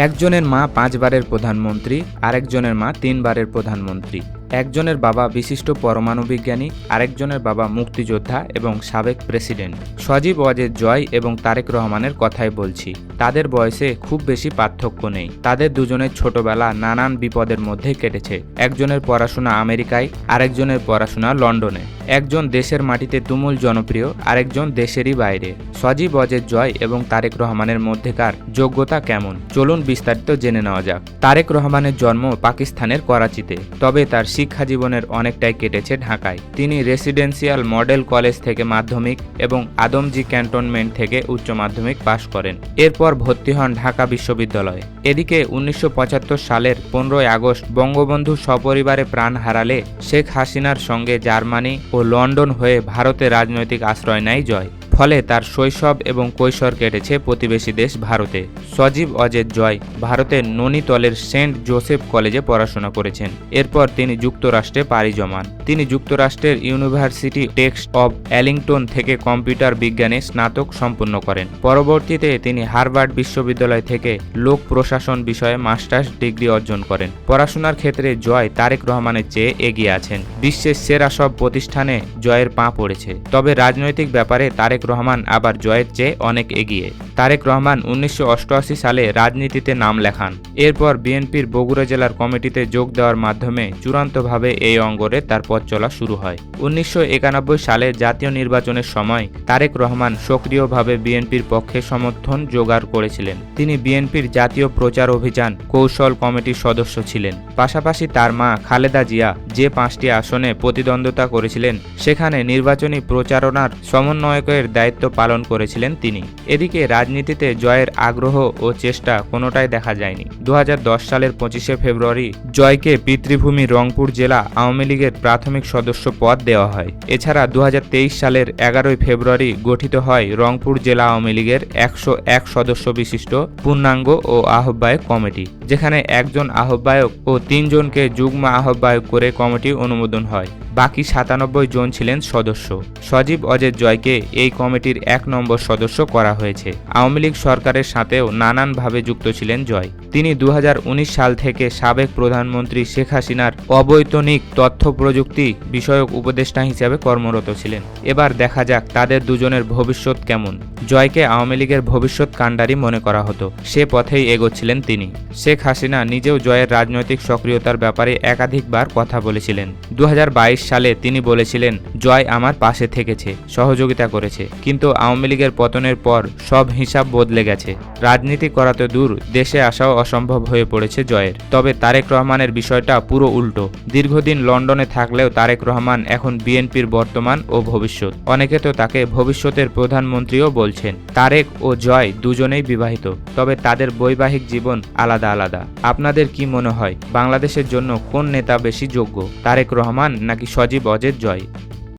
একজনের মা পাঁচবারের প্রধানমন্ত্রী, আরেকজনের মা তিনবারের প্রধানমন্ত্রী। একজনের বাবা বিশিষ্ট পরমাণু বিজ্ঞানী আরেকজনের বাবা মুক্তিযোদ্ধা এবং সাবেক প্রেসিডেন্ট। সজীব ওয়াজেদ জয় এবং তারেক রহমানের কথাই বলছি। তাদের বয়সে খুব বেশি পার্থক্য নেই। তাদের দুজনের ছোটবেলা নানান বিপদের মধ্যে কেটেছে। একজনের পড়াশোনা আমেরিকায়, আরেকজনের পড়াশোনা লন্ডনে। একজন দেশের মাটিতে তুমুল জনপ্রিয়, আরেকজন দেশেরই বাইরে। সজীব অজের জয় এবং তারেক রহমানের মধ্যেকার যোগ্যতা কেমন? চলুন বিস্তারিত জেনে নেওয়া যাক। তারেক রহমানের জন্ম পাকিস্তানের করাচিতে, তবে তার শিক্ষা জীবনের অনেকটাই কেটেছে ঢাকায়। তিনি রেসিডেন্সিয়াল মডেল কলেজ থেকে মাধ্যমিক এবং আদমজি ক্যান্টনমেন্ট থেকে উচ্চ মাধ্যমিক পাশ করেন। এরপর ভর্তি হন ঢাকা বিশ্ববিদ্যালয়ে। এদিকে উনিশশো পঁচাত্তর সালের পনেরোই আগস্ট বঙ্গবন্ধু সপরিবারে প্রাণ হারালে শেখ হাসিনার সঙ্গে জার্মানি ও লন্ডন হয়ে ভারতে রাজনৈতিক আশ্রয় নেয় জয়। ফলে তার শৈশব এবং কৈশোর কেটেছে প্রতিবেশী দেশ ভারতে। সজীব অজেদ জয় ভারতের ননিতলের সেন্ট জোসেফ কলেজে পড়াশোনা করেছেন। এরপর তিনি যুক্তরাষ্ট্রে পাড়ি জমান। তিনি যুক্তরাষ্ট্রের ইউনিভার্সিটি টেক্সট অব অ্যালিংটন থেকে কম্পিউটার বিজ্ঞানে স্নাতক সম্পন্ন করেন। পরবর্তীতে তিনি হার্ভার্ড বিশ্ববিদ্যালয় থেকে লোক প্রশাসন বিষয়ে মাস্টার্স ডিগ্রি অর্জন করেন। পড়াশোনার ক্ষেত্রে জয় তারেক রহমানের চেয়ে এগিয়ে আছেন। বিশ্বের সেরা সব প্রতিষ্ঠানে জয়ের পা পড়েছে। তবে রাজনৈতিক ব্যাপারে তারেক রহমান আবার জয়ের চেয়ে অনেক এগিয়ে। তারেক রহমান উনিশশো সালে রাজনীতিতে নাম লেখান। এরপর বিএনপির বগুড়া জেলার কমিটিতে যোগ দেওয়ার মাধ্যমে চূড়ান্তভাবে এই অঙ্গরে তার পথ চলা শুরু হয়। উনিশশো একানব্বই সালে জাতীয় নির্বাচনের সময় তারেক রহমান সক্রিয়ভাবে বিএনপির পক্ষে সমর্থন জোগাড় করেছিলেন। তিনি বিএনপির জাতীয় প্রচার অভিযান কৌশল কমিটির সদস্য ছিলেন। পাশাপাশি তার মা খালেদা জিয়া যে পাঁচটি আসনে প্রতিদ্বন্দ্বিতা করেছিলেন, সেখানে নির্বাচনী প্রচারণার সমন্বয়কের দায়িত্ব পালন করেছিলেন তিনি। এদিকে রাজনীতিতে জয়ের আগ্রহ ও চেষ্টা কোনোটাই দেখা যায়নি। দু হাজার দশ সালের পঁচিশে ফেব্রুয়ারি জয়কে পিতৃভূমি রংপুর জেলা আওয়ামী লীগের প্রাথমিক সদস্য পদ দেওয়া হয়। এছাড়া দু হাজার তেইশ সালের এগারোই ফেব্রুয়ারি গঠিত হয় রংপুর জেলা আওয়ামী লীগের একশো এক সদস্য বিশিষ্ট পূর্ণাঙ্গ ও আহ্বায়ক কমিটি। যেখানে একজন আহ্বায়ক ও তিনজনকে যুগ্ম আহ্বায়ক করে কমিটি অনুমোদন হয়। বাকি সাতানব্বই জন ছিলেন সদস্য। সজীব অজের জয়কে এই কমিটির এক নম্বর সদস্য করা হয়েছে। আওয়ামী লীগ সরকারের সাথেও নানানভাবে যুক্ত ছিলেন জয়। তিনি দু হাজার উনিশ সাল থেকে সাবেক প্রধানমন্ত্রী শেখ হাসিনার অবৈতনিক তথ্য প্রযুক্তি বিষয়ক উপদেষ্টা হিসেবে কর্মরত ছিলেন। এবার দেখা যাক তাদের দুজনের ভবিষ্যৎ কেমন। জয়কে আওয়ামী লীগের ভবিষ্যৎ কাণ্ডারি মনে করা হতো। সে পথেই এগোচ্ছিলেন তিনি। শেখ হাসিনা নিজেও জয়ের রাজনৈতিক সক্রিয়তার ব্যাপারে একাধিকবার কথা বলেছিলেন। দু হাজার বাইশ সালে তিনি বলেছিলেন, জয় আমার পাশে থেকেছে, সহযোগিতা করেছে। কিন্তু আওয়ামী লীগের পতনের পর সব হিসাব বদলে গেছে। রাজনীতি করাতে দূর, দেশে আসাও অসম্ভব হয়ে পড়েছে জয়ের। তবে তারেক রহমানের বিষয়টা পুরো উল্টো। দীর্ঘদিন লন্ডনে থাকলেও তারেক রহমান এখন বিএনপির বর্তমান ও ভবিষ্যৎ। অনেকে তো তাকে ভবিষ্যতের প্রধানমন্ত্রীও বলছেন, তারেক ও জয় দুজনেই বিবাহিত, তবে তাদের বৈবাহিক জীবন আলাদা আলাদা। আপনাদের কি মনে হয়, বাংলাদেশের জন্য কোন নেতা বেশি যোগ্য, তারেক রহমান নাকি সজীব অজের জয়?